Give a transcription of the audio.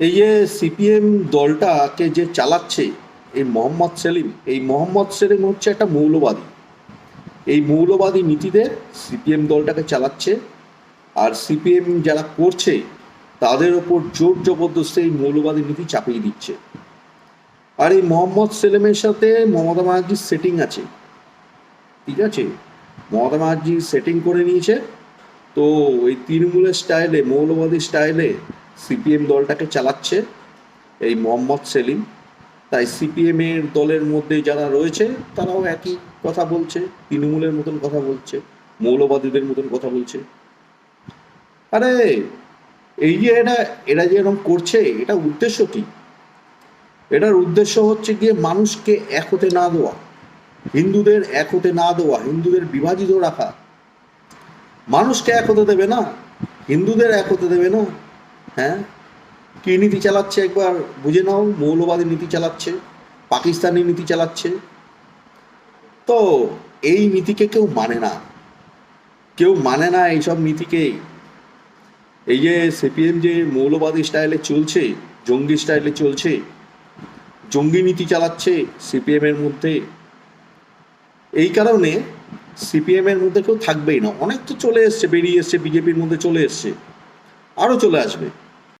এই যে সিপিএম দলটাকে যে চালাচ্ছে এই মোহাম্মদ সেলিম, এই মোহাম্মদ সেলিম হচ্ছে একটা মৌলবাদী। এই মৌলবাদী নীতিতে সিপিএম দলটাকে চালাচ্ছে আর সিপিএম যারা করছে তাদের ওপর জোর জবরদস্তি এই মৌলবাদী নীতি চাপিয়ে দিচ্ছে। আর এই মোহাম্মদ সেলিমের সাথে মমতা ব্যানার্জির সেটিং আছে। ঠিক আছে? মমতা ব্যানার্জি সেটিং করে নিয়েছে। তো ওই তৃণমূলের স্টাইলে মৌলবাদী স্টাইলে সিপিএম দলটাকে চালাচ্ছে এই মোহাম্মদ সেলিম। তাই সিপিএম এর দলের মধ্যে যারা রয়েছে, তারাও একই কথা বলছে, তৃণমূলের মতন কথা বলছে, মৌলবাদীদের মতন কথা বলছে। আরে, এই যে এটা এরা যে এরকম করছে, এটা উদ্দেশ্য কি? এটার উদ্দেশ্য হচ্ছে গিয়ে মানুষকে এক হতে না দেওয়া, হিন্দুদের এক হতে না দেওয়া, হিন্দুদের বিভাজিত রাখা। মানুষকে এক হতে দেবে না, হিন্দুদের এক হতে দেবে না। হ্যাঁ? কী নীতি চালাচ্ছে একবার বুঝে নাও, মৌলবাদী নীতি চালাচ্ছে, পাকিস্তানি নীতি চালাচ্ছে। তো এই নীতিকে কেউ মানে না। কেউ মানে না এইসব নীতিকে। এই যে সিপিএম যে মৌলবাদী স্টাইলে চলছে, জঙ্গি স্টাইলে চলছে, জঙ্গি নীতি চালাচ্ছে সিপিএম এর মধ্যে। এই কারণে সিপিএম এর মধ্যে কেউ থাকবেই না। অনেক তো চলে এসছে, বেরিয়ে এসছে, বিজেপির মধ্যে চলে এসছে। আরও চলে আসবে।